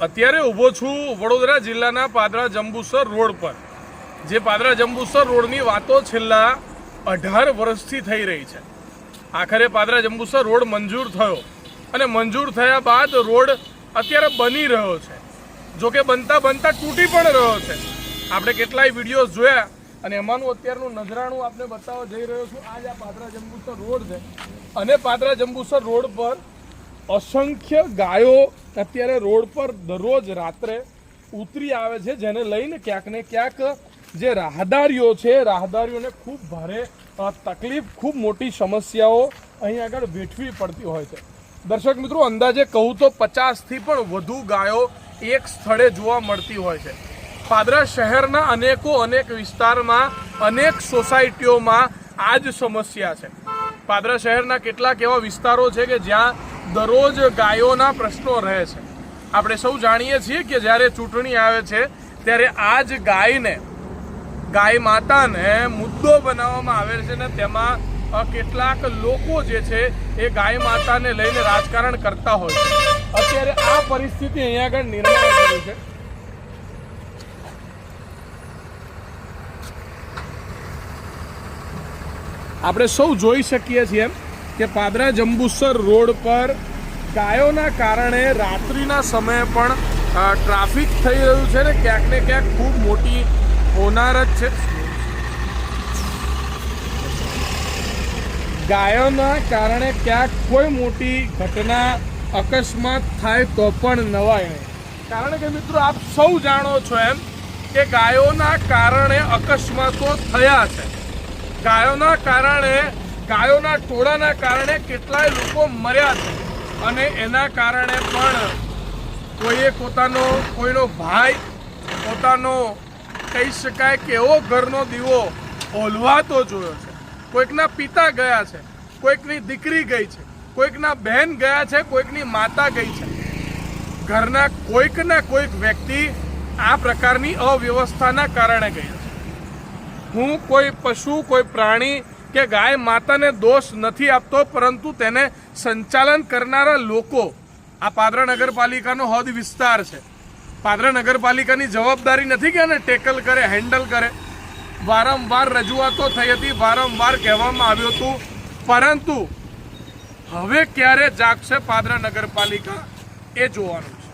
અત્યારે ઊભો છું વડોદરા જિલ્લાના પાદરા જંબુસર રોડ પર, જે પાદરા જંબુસર રોડની વાતો છેલ્લા અઢાર વર્ષથી થઈ રહી છે. આખરે પાદરા જંબુસર રોડ મંજૂર થયો અને મંજૂર થયા બાદ રોડ અત્યારે બની રહ્યો છે. જોકે બનતા બનતા તૂટી પણ રહ્યો છે. આપણે કેટલાય વિડીયોઝ જોયા અને એમાંનું અત્યારનું નજરાણું આપણે બતાવવા જઈ રહ્યો છું. આજ આ પાદરા જંબુસર રોડ છે અને પાદરા જંબુસર રોડ પર અસંખ્ય ગાયો અત્યારે રોડ પર દરરોજ રાત્રે ઉતરી આવે છે, જેને લઈને ક્યાંક ને ક્યાંક જે રાહદારીઓ છે, રાહદારીઓને ખૂબ ભારે તકલીફ, ખૂબ મોટી સમસ્યાઓ અહીં આગળ વેઠવી પડતી હોય છે. દર્શક મિત્રો, અંદાજે કહું તો પચાસથી પણ વધુ ગાયો એક સ્થળે જોવા મળતી હોય છે. પાદરા શહેરના અનેકો અનેક વિસ્તારમાં અનેક સોસાયટીઓમાં આ જ સમસ્યા છે. પાદરા શહેરના કેટલાક એવા વિસ્તારો છે કે જ્યાં દરરોજ ગાયોના પ્રશ્નો રહે છે. આપણે સૌ જાણીએ છીએ કે જ્યારે ચૂંટણી આવે છે, ત્યારે આ જ ગાયને, ગાય માતાને મુદ્દો બનાવવામાં આવે છે ને તેમાં કેટલાક લોકો જે છે, એ ગાય માતાને લઈને રાજકારણ કરતા હોય છે. અત્યારે આ પરિસ્થિતિ અહીંયા આગળ નિર્માણ થયું છે. આપણે સૌ જોઈ શકીએ છીએ એમ કે પાદરા જંબુસર રોડ પર ગાયોના કારણે રાત્રિના સમયે પણ ટ્રાફિક થઈ રહ્યું છે ને ક્યાંક ને ક્યાંક ખૂબ મોટી હોનાર જ છે. ગાયોના કારણે ક્યાંક કોઈ મોટી ઘટના અકસ્માત થાય તો પણ નવાય કારણ કે મિત્રો આપ સૌ જાણો છો એમ કે ગાયોના કારણે અકસ્માતો થયા છે. ગાયોના કારણે ગાયોના ટોળાના કારણે કેટલાય લોકો મર્યા છે. અને એના કારણે પણ કોઈએ પોતાનો, કોઈનો ભાઈ પોતાનો કહી શકાય કે એવો ઘરનો દીવો ઓલવાતો જોયો છે. કોઈકના પિતા ગયા છે, કોઈકની દીકરી ગઈ છે, કોઈકના બહેન ગયા છે, કોઈકની માતા ગઈ છે. ઘરના કોઈકના કોઈક વ્યક્તિ આ પ્રકારની અવ્યવસ્થાના કારણે ગઈ છે. હું કોઈ પશુ, કોઈ પ્રાણી કે ગાય માતાને દોષ નથી આપતો, પરંતુ તેને સંચાલન કરનારા લોકો. આ પાદરા નગરપાલિકાનો હદ વિસ્તાર છે. પાદરા નગરપાલિકાની જવાબદારી નથી કે એને ટેકલ કરે, હેન્ડલ કરે. વારંવાર રજૂઆતો થઈ હતી, વારંવાર કહેવામાં આવ્યું હતું. પરંતુ હવે ક્યારે જાગશે પાદરા નગરપાલિકા એ જોવાનું છે.